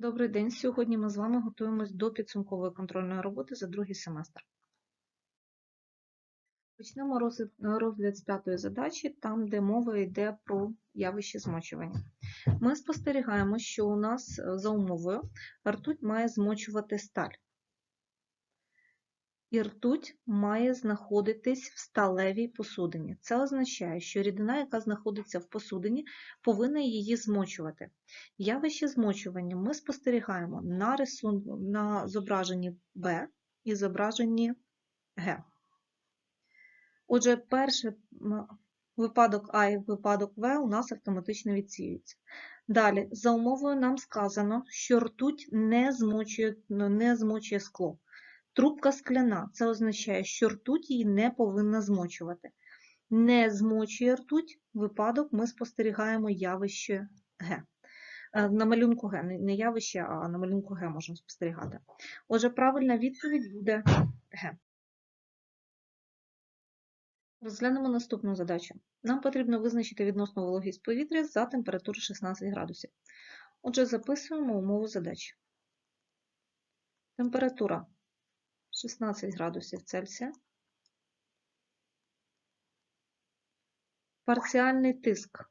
Добрий день. Сьогодні ми з вами готуємось до підсумкової контрольної роботи за другий семестр. Почнемо розгляд, з п'ятої задачі, там, де мова йде про явище змочування. Ми спостерігаємо, що у нас е, за умовою ртуть має змочувати сталь. І ртуть має знаходитись в сталевій посудині. Це означає, що рідина, яка знаходиться в посудині, повинна її змочувати. Явище змочування ми спостерігаємо на рисунку на зображенні Б і зображенні Г. Отже, перший випадок А і випадок В у нас автоматично відсіюються. Далі, за умовою нам сказано, що ртуть не змочує, не змочує скло. Трубка скляна. Це означає, що ртуть її не повинна змочувати. Не змочує ртуть, випадок ми спостерігаємо явище Г. Е, На малюнку Г, не явище, а на малюнку Г можемо спостерігати. Отже, правильна відповідь буде Г. Розглянемо наступну задачу. Нам потрібно визначити відносну вологість повітря за температури 16 градусів. Отже, записуємо умову задачі. Температура 16 градусів Цельсія. Парціальний тиск.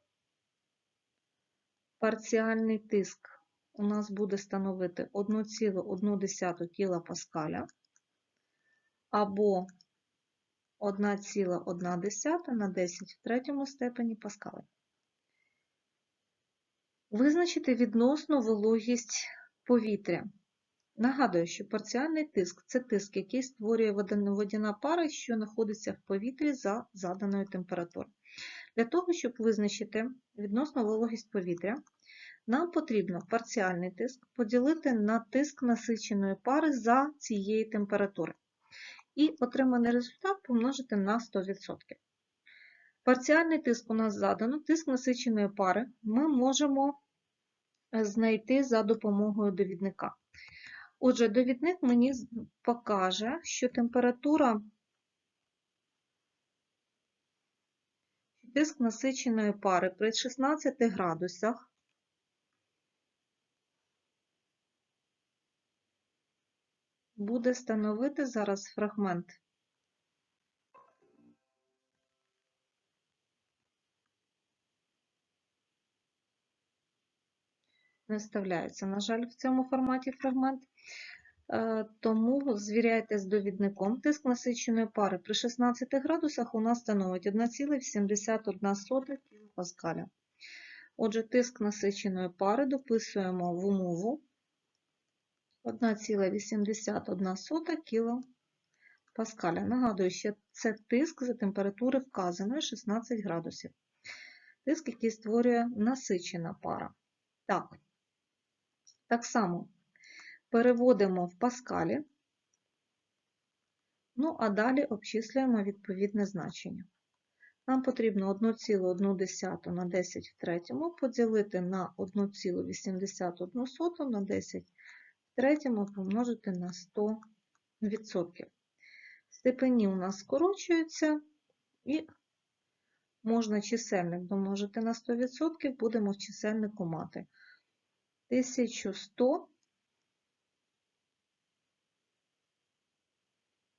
Парціальний тиск у нас буде становити 1,1 кПа або 1,1 на 10 в третьому степені паскалів. Визначити відносну вологість повітря. Нагадую, що парціальний тиск це тиск, який створює водяна пара, що знаходиться в повітрі за заданою температурою. Для того, щоб визначити відносну вологість повітря, нам потрібно парціальний тиск поділити на тиск насиченої пари за цієї температури. І отриманий результат помножити на 100%. Парціальний тиск у нас задано, тиск насиченої пари ми можемо знайти за допомогою довідника. Отже, довідник мені покаже, що температура тиск насиченої пари при 16 градусах буде становити зараз фрагмент. Не вставляється, на жаль, в цьому форматі фрагмент. Е, Тому звіряйте з довідником. Тиск насиченої пари при 16 градусах у нас становить 1,71 кПа. Отже, тиск насиченої пари дописуємо в умову 1,81 кПа. Нагадую, що це тиск за температури вказаної 16 градусів. Тиск, який створює насичена пара. Так, так само переводимо в паскалі, ну а далі обчислюємо відповідне значення. Нам потрібно 1,1 на 10 в третьому поділити на 1,81 на 10 в третьому помножити на 100%. Степені у нас скорочуються і можна чисельник домножити на 100%, будемо в чисельнику мати 1100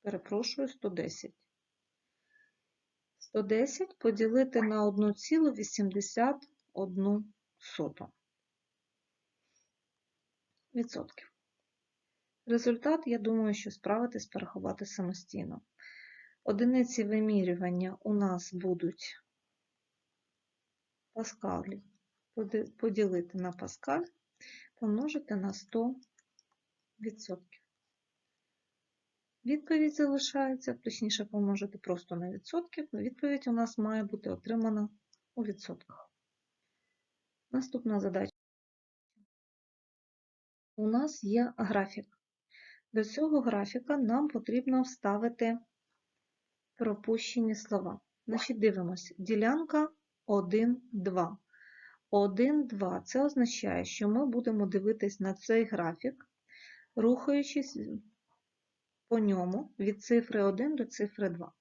перепрошую, 110. 110 поділити на 1,81 відсотків. Результат, я думаю, що справитись порахувати самостійно. Одиниці вимірювання у нас будуть паскалі, поділити на паскаль, помножити на 100 відсотків. Відповідь залишається, точніше помножити просто на відсотки. Відповідь у нас має бути отримана у відсотках. Наступна задача. У нас є графік. До цього графіка нам потрібно вставити пропущені слова. Значить, дивимося, ділянка 1, 2. 1, 2 це означає, що ми будемо дивитись на цей графік, рухаючись по ньому від цифри 1 до цифри 2.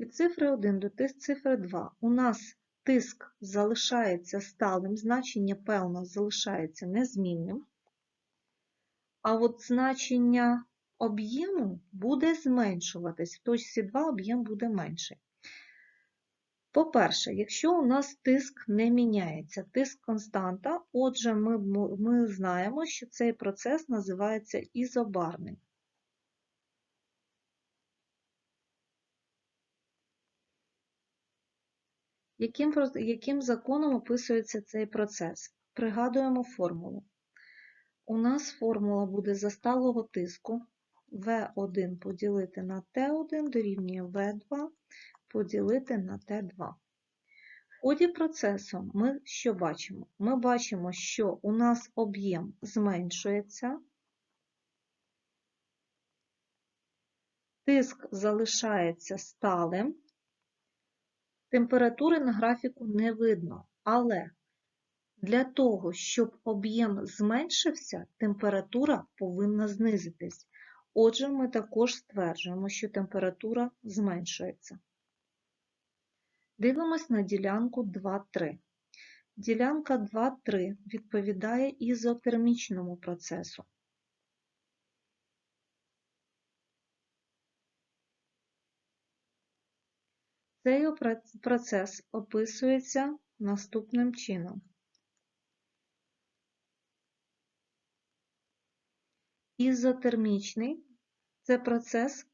Від цифри 1 до цифри 2 у нас тиск залишається сталим, значення П у нас залишається незмінним. А от значення об'єму буде зменшуватись. В точці 2 об'єм буде менший. По-перше, якщо у нас тиск не міняється, тиск константа, отже, ми, ми знаємо, що цей процес називається ізобарний. Яким, яким законом описується цей процес? Пригадуємо формулу. У нас формула буде за сталого тиску В1 поділити на Т1 дорівнює В2 поділити на Т2. В ході процесу ми що бачимо? Ми бачимо, що у нас об'єм зменшується, тиск залишається сталим, температури на графіку не видно, але для того, щоб об'єм зменшився, температура повинна знизитись. Отже, ми також стверджуємо, що температура зменшується. Дивимось на ділянку 2,3. Ділянка 2,3 відповідає ізотермічному процесу. Цей процес описується наступним чином. Ізотермічний це процес,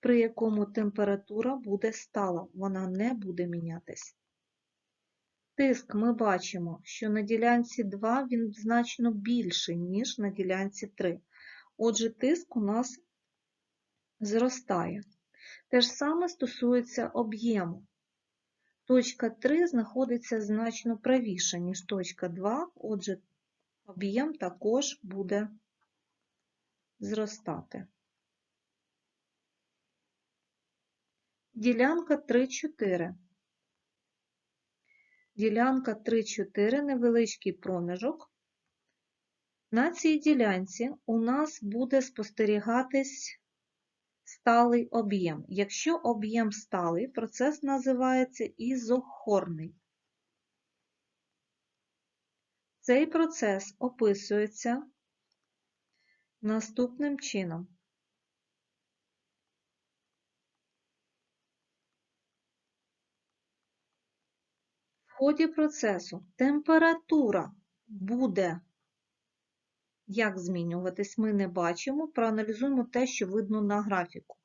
при якому температура буде стала, вона не буде мінятись. Тиск ми бачимо, що на ділянці 2 він значно більший, ніж на ділянці 3. Отже, тиск у нас зростає. Те ж саме стосується об'єму. Точка 3 знаходиться значно правіше, ніж точка 2, отже, об'єм також буде зростати. Ділянка 3-4. Ділянка 3-4 невеличкий проміжок. На цій ділянці у нас буде спостерігатись сталий об'єм. Якщо об'єм сталий, процес називається ізохорний. Цей процес описується наступним чином. Ході процесу температура буде як змінюватись, ми не бачимо. Проаналізуємо те, що видно на графіку.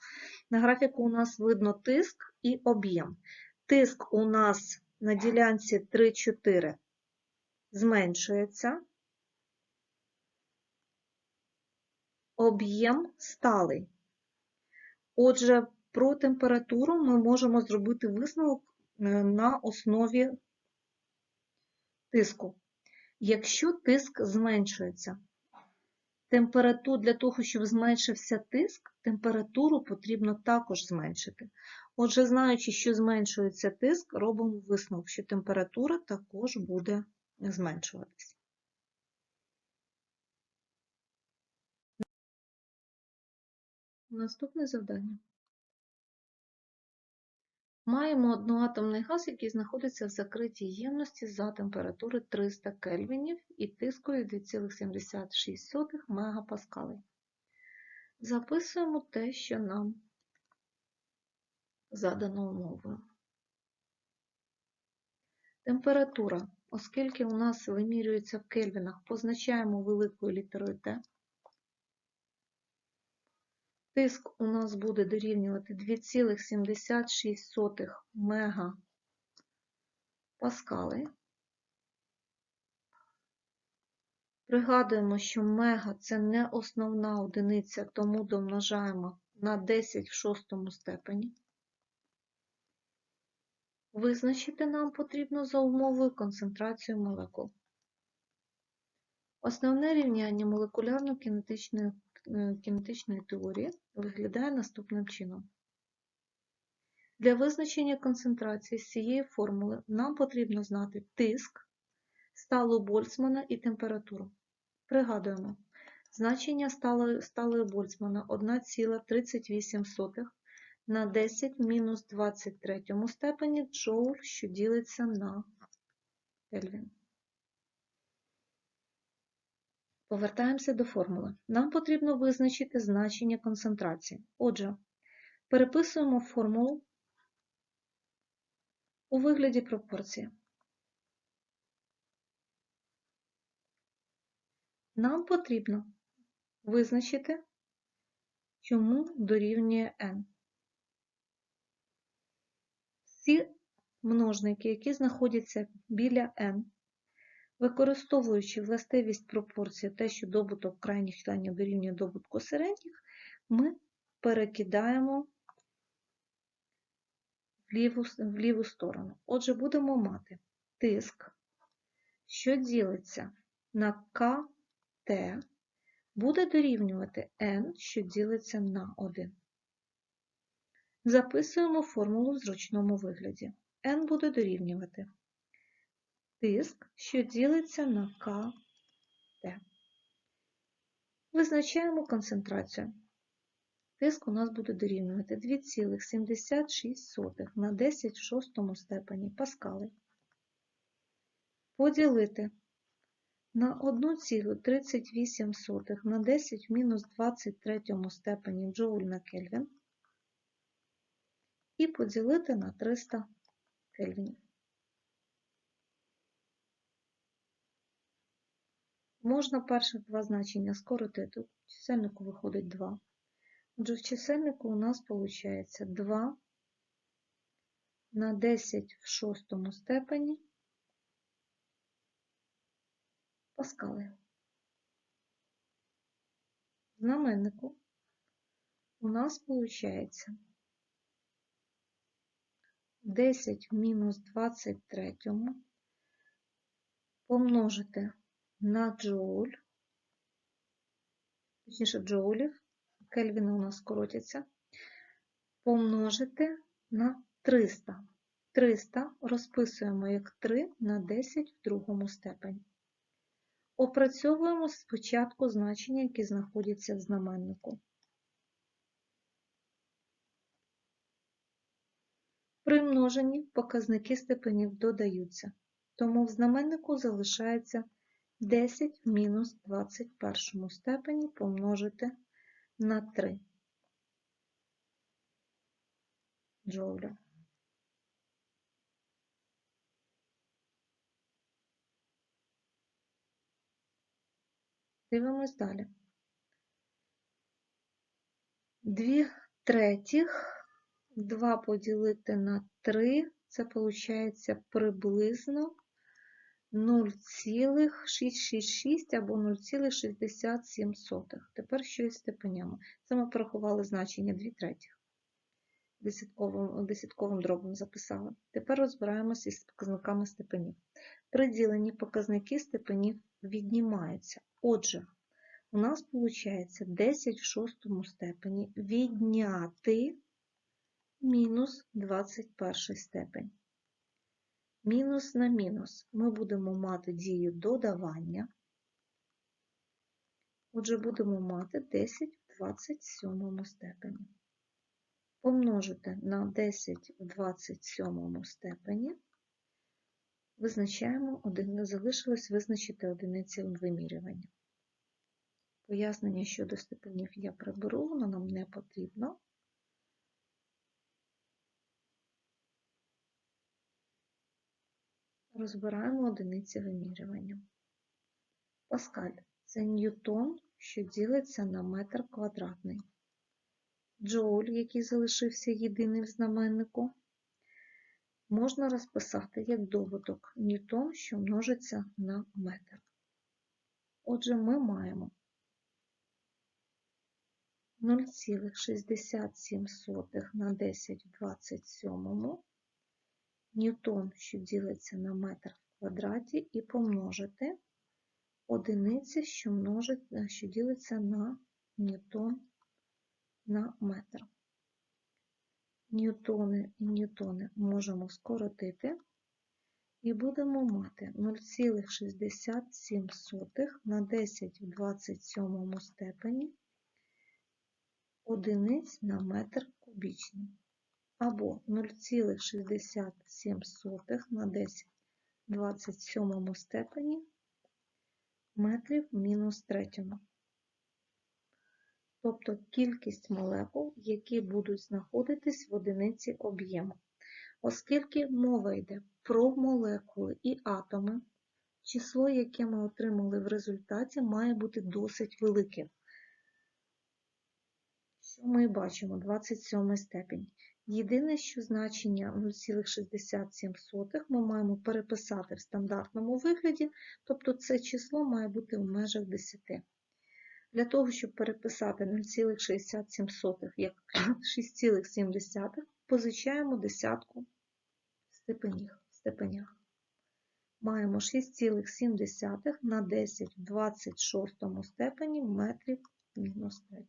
На графіку у нас видно тиск і об'єм. Тиск у нас на ділянці 3-4 зменшується, об'єм сталий. Отже, про температуру ми можемо зробити висновок е, на основі тиску. Якщо тиск зменшується, температуру для того, щоб зменшився тиск, температуру потрібно також зменшити. Отже, знаючи, що зменшується тиск, робимо висновок, що температура також буде зменшуватися. Наступне завдання. Маємо одноатомний газ, який знаходиться в закритій ємності за температури 300 кельвінів і тискою 2,76 МПа. Записуємо те, що нам задано умовою. Температура, оскільки у нас вимірюється в кельвінах, позначаємо великою літерою Т. Тиск у нас буде дорівнювати 2,76 мегапаскали. Пригадуємо, що мега це не основна одиниця, тому домножаємо на 10 в шостому степені. Визначити нам потрібно за умовою концентрацію молекул. Основне рівняння молекулярно-кінетичної кінетичної теорії виглядає наступним чином. Для визначення концентрації з цієї формули нам потрібно знати тиск, сталу Больцмана і температуру. Пригадуємо, значення сталої, Больцмана 1,38 на 10 мінус 23 степені джоуль, що ділиться на Кельвін. Повертаємося до формули. Нам потрібно визначити значення концентрації. Отже, переписуємо формулу у вигляді пропорції. Нам потрібно визначити, чому дорівнює n. Всі множники, які знаходяться біля n, використовуючи властивість пропорції, те, що добуток крайніх членів дорівнює добутку середніх, ми перекидаємо в ліву, в ліву сторону. Отже, будемо мати тиск, що ділиться на КТ, буде дорівнювати n, що ділиться на 1. Записуємо формулу в зручному вигляді. n буде дорівнювати тиск, що ділиться на КТ. Визначаємо концентрацію. Тиск у нас буде дорівнювати 2,76 на 10 в шостому степені паскали. Поділити на 1,38 на 10 в мінус 23 степені джоуль на Кельвін і поділити на 300 кельвінів. Можна перших два значення скоротити. В чисельнику виходить 2. Отже, в чисельнику у нас виходить 2 на 10 в шостому степені паскали. В знаменнику у нас виходить 10 в мінус 23 помножити на джоуль, точніше джоулів, кельвіни у нас скоротяться, помножити на 300. 300 розписуємо як 3 на 10 в другому степені. Опрацьовуємо спочатку значення, які знаходяться в знаменнику. При множенні показники степенів додаються, тому в знаменнику залишається 10 в мінус 21 степені помножити на 3 джоуля. Дивимось далі. 2 третіх 2 поділити на 3, це виходить приблизно 0,666 або 0,67. Тепер що із степенями? Це ми порахували значення 2 третіх. Десятковим, десятковим дробом записали. Тепер розбираємося із показниками степенів. При діленні показники степенів віднімаються. Отже, у нас виходить 10 в шостому степені відняти мінус 21 степень. Мінус на мінус ми будемо мати дію додавання. Отже, будемо мати 10 в 27 степені. Помножити на 10 в 27 степені, визначаємо, залишилось визначити одиниці вимірювання. Пояснення щодо степенів я приберу, воно нам не потрібно. Розбираємо одиниці вимірювання. Паскаль це ньютон, що ділиться на метр квадратний. Джоуль, який залишився єдиним знаменнику, можна розписати як добуток ньютон, що множиться на метр. Отже, ми маємо 0,67 на 10 в 27 ньютон, що ділиться на метр в квадраті, і помножити одиниці, що множить, що ділиться на ньютон на метр. Ньютони і ньютони можемо скоротити, і будемо мати 0,67 на 10 в 27 степені одиниць на метр кубічний або 0,67 на 10 в 27 степені метрів мінус третьому. Тобто кількість молекул, які будуть знаходитись в одиниці об'єму. Оскільки мова йде про молекули і атоми, число, яке ми отримали в результаті, має бути досить великим. Що ми бачимо? 27 степінь. Єдине, що значення 0,67 ми маємо переписати в стандартному вигляді, тобто це число має бути в межах 10. Для того, щоб переписати 0,67 як 6,7, позичаємо десятку степенях. Маємо 6,7 на 10 в 26 степені метрів мінус 3.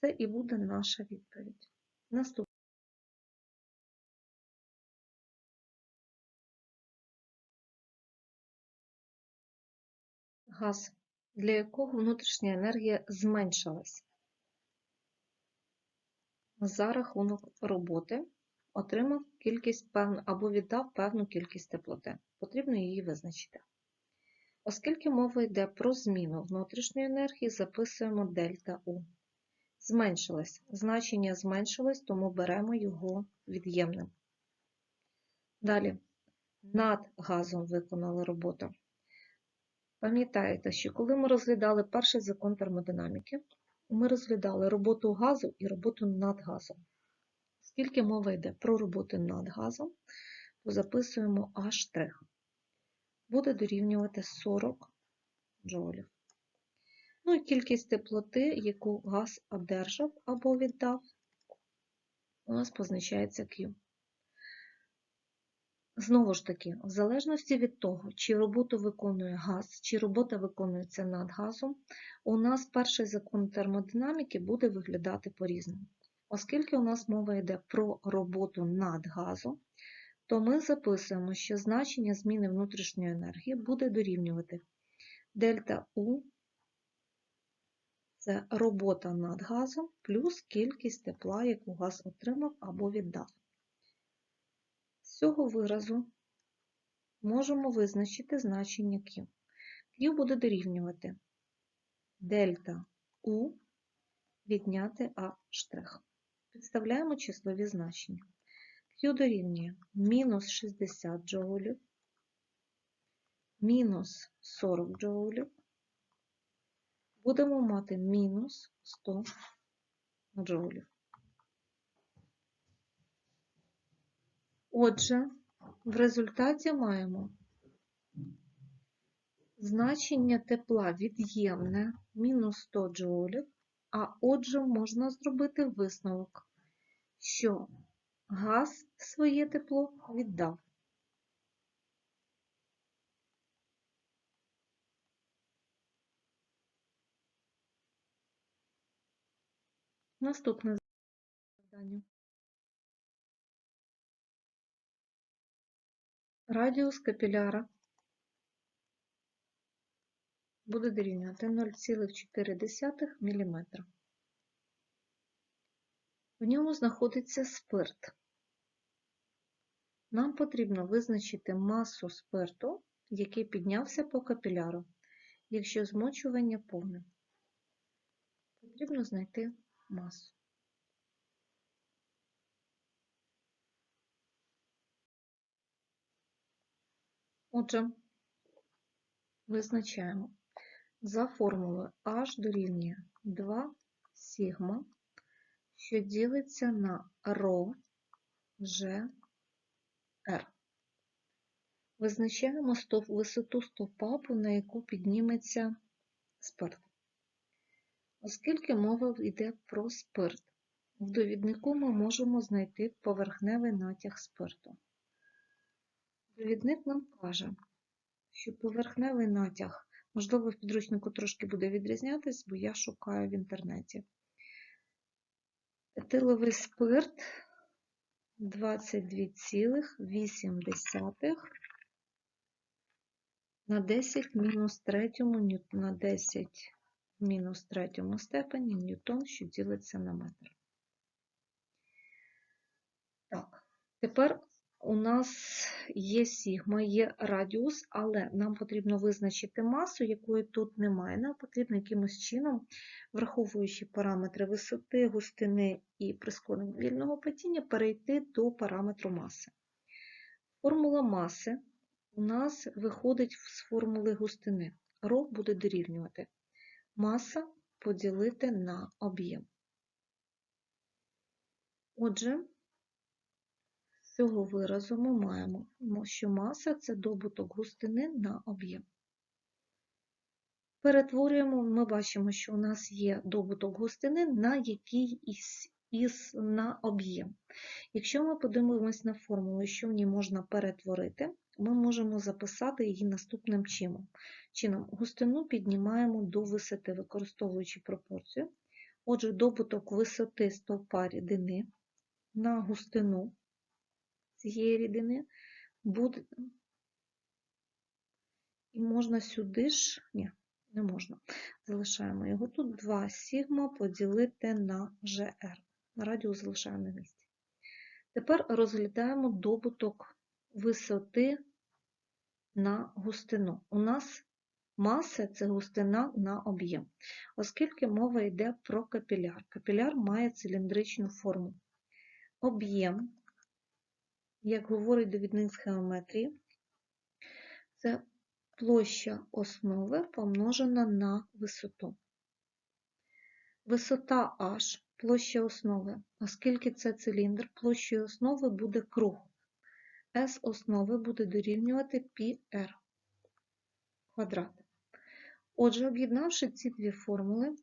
Це і буде наша відповідь. Наступне. Газ, для якого внутрішня енергія зменшилась за рахунок роботи, отримав кількість певну або віддав певну кількість теплоти. Потрібно її визначити. Оскільки мова йде про зміну внутрішньої енергії, записуємо дельта У. Зменшилось. Значення зменшилось, тому беремо його від'ємним. Далі, над газом виконали роботу. Пам'ятаєте, що коли ми розглядали перший закон термодинаміки, ми розглядали роботу газу і роботу над газом. Оскільки мова йде про роботу над газом, то записуємо А'. Буде дорівнювати 40 джоулів. Ну і кількість теплоти, яку газ одержав або віддав, у нас позначається Q. Знову ж таки, в залежності від того, чи роботу виконує газ, чи робота виконується над газом, у нас перший закон термодинаміки буде виглядати по-різному. Оскільки у нас мова йде про роботу над газом, то ми записуємо, що значення зміни внутрішньої енергії буде дорівнювати дельта У це робота над газом плюс кількість тепла, яку газ отримав або віддав. Цього виразу можемо визначити значення Q. Q буде дорівнювати дельта U відняти А'. Підставляємо числові значення. Q дорівнює мінус 60 джоулів, мінус 40 джоулів, будемо мати мінус 100 джоулів. Отже, в результаті маємо значення тепла від'ємне мінус 100 джоулів, а отже, можна зробити висновок, що газ своє тепло віддав. Наступне завдання. Радіус капіляра буде дорівнювати 0,4 мм. В ньому знаходиться спирт. Нам потрібно визначити масу спирту, який піднявся по капіляру, якщо змочування повне. Потрібно знайти масу. Отже, визначаємо за формулою H дорівнює 2 сігма, що ділиться на ρ G, R. Визначаємо висоту стовпапу, на яку підніметься спирт. Оскільки мова йде про спирт, в довіднику ми можемо знайти поверхневий натяг спирту. Довідник нам каже, що поверхневий натяг, можливо, в підручнику трошки буде відрізнятись, бо я шукаю в інтернеті. Етиловий спирт 22,8 на 10 мінус 3 на 10 мінус третьому степені ньютон, що ділиться на метр. Так, тепер у нас є сігма, є радіус, але нам потрібно визначити масу, якої тут немає. Нам потрібно якимось чином, враховуючи параметри висоти, густини і прискорення вільного падіння, перейти до параметру маси. Формула маси у нас виходить з формули густини. Ро буде дорівнювати маса поділити на об'єм. Отже, цього виразу ми маємо, що маса це добуток густини на об'єм. Перетворюємо, ми бачимо, що у нас є добуток густини на який із, із на об'єм. Якщо ми подивимось на формулу, що в ній можна перетворити, ми можемо записати її наступним чином. чином. Густину піднімаємо до висоти, використовуючи пропорцію. Отже, добуток висоти стовпа рідини на густину цієї рідини буде. І можна сюди ж, ні, не можна. Залишаємо його тут 2 сігма поділити на GR. Радіус залишаємо на місці. Тепер розглядаємо добуток висоти на густину. У нас маса це густина на об'єм, оскільки мова йде про капіляр. Капіляр має циліндричну форму. Об'єм, як говорить довідник з геометрії, це площа основи помножена на висоту. Висота h площа основи, оскільки це циліндр, площею основи буде круг. S основи буде дорівнювати πr квадрат. Отже, об'єднавши ці дві формули,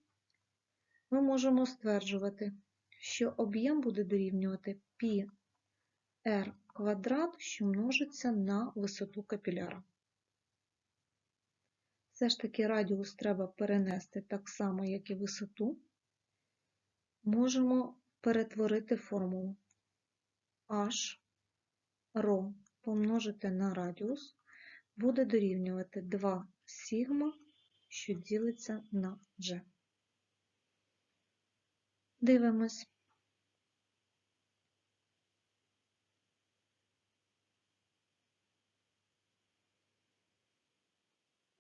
ми можемо стверджувати, що об'єм буде дорівнювати πr квадрат, що множиться на висоту капіляра. Все ж таки радіус треба перенести так само, як і висоту. Можемо перетворити формулу h ρ помножити на радіус буде дорівнювати 2 сігма, що ділиться на g. Дивимось.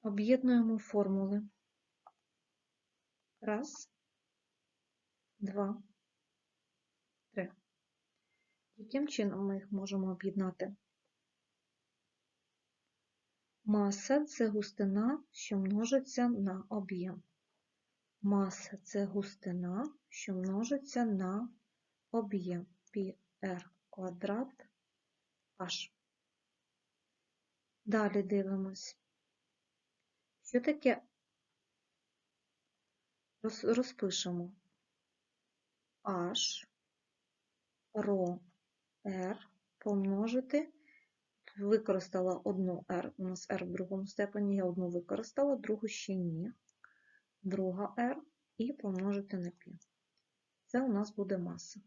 Об'єднуємо формули. Раз, два, три. Яким чином ми їх можемо об'єднати? Маса це густина, що множиться на об'єм. Маса це густина, що множиться на об'єм πr квадрат h. Далі дивимось. Що таке розпишемо h ро r помножити, використала одну r, у нас r в другому степені, я одну використала, другу ще ні. Друга r і помножити на π. Це у нас буде маса.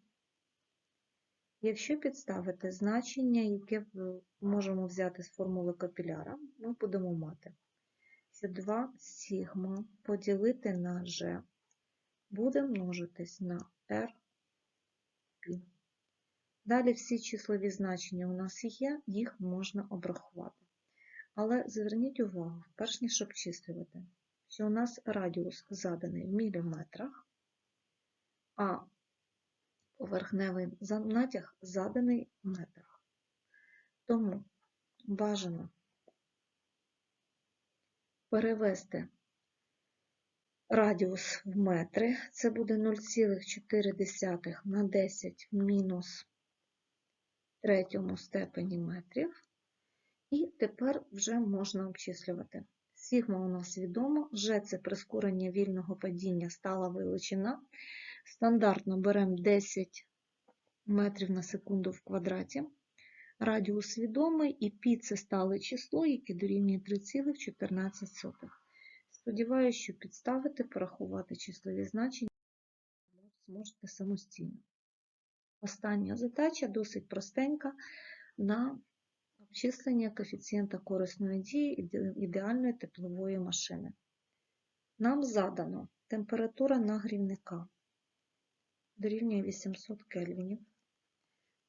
Якщо підставити значення, яке можемо взяти з формули капіляра, ми будемо мати, що 2 сігма поділити на g буде множитись на r. Далі всі числові значення у нас є, їх можна обрахувати. Але зверніть увагу, перш ніж обчислювати, що у нас радіус заданий в міліметрах, а поверхневий натяг заданий в метрах. Тому бажано перевести радіус в метри, це буде 0,4 на 10 мінус третьому степені метрів. І тепер вже можна обчислювати. Сігма у нас відомо, G – це прискорення вільного падіння стала величина. Стандартно беремо 10 метрів на секунду в квадраті. Радіус відомий, і π – це стале число, яке дорівнює 3,14. Сподіваюся, що підставити, порахувати числові значення зможете самостійно. Остання задача досить простенька на обчислення коефіцієнта корисної дії ідеальної теплової машини. Нам задано температура нагрівника дорівнює 800 кельвінів.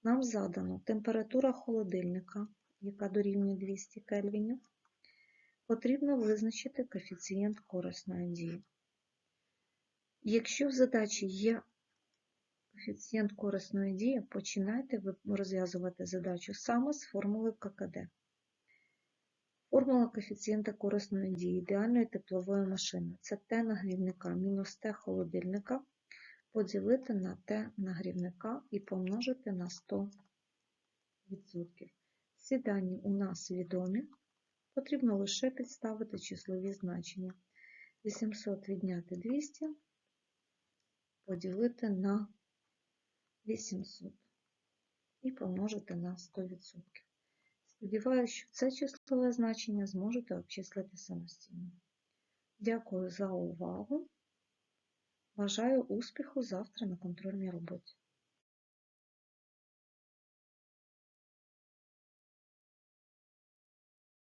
Нам задано температура холодильника, яка дорівнює 200 кельвінів. Потрібно визначити коефіцієнт корисної дії. Якщо в задачі є коефіцієнт корисної дії, починайте розв'язувати задачу саме з формули ККД. Формула коефіцієнта корисної дії ідеальної теплової машини це Т нагрівника мінус Т холодильника поділити на Т нагрівника і помножити на 100%. Ці дані у нас відомі, потрібно лише підставити числові значення. 800 відняти 200 поділити на 800 і помножити на 100%. Сподіваюся, що це числове значення зможете обчислити самостійно. Дякую за увагу. Бажаю успіху завтра на контрольній роботі.